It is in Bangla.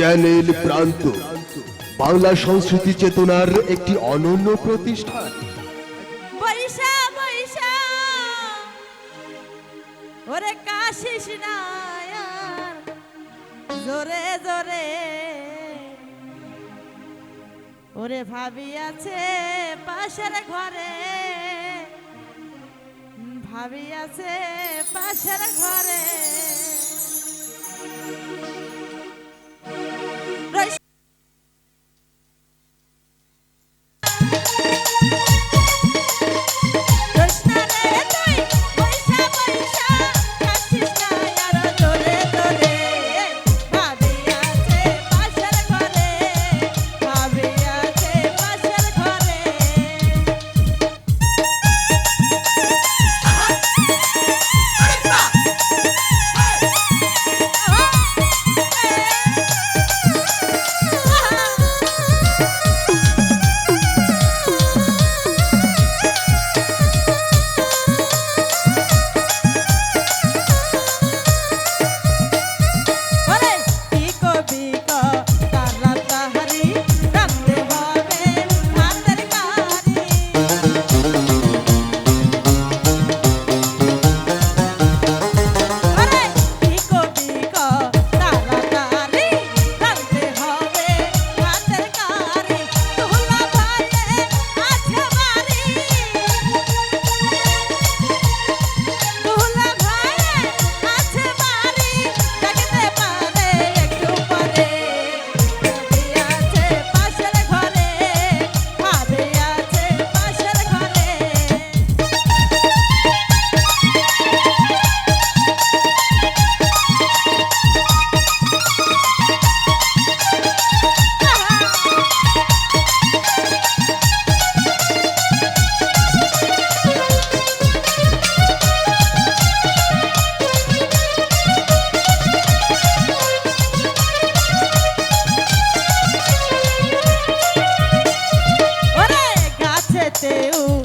চ্যানেল প্রান্ত। বাংলা সংস্কৃতি চেতনার একটি অনন্য প্রতিষ্ঠান। বৈশা বৈশা। ওরে কাশিস নায়ার, জোরে জোরে। ওরে ভাবি আছে পাশের ঘরে। ভাবি আছে পাশের ঘরে। करते हो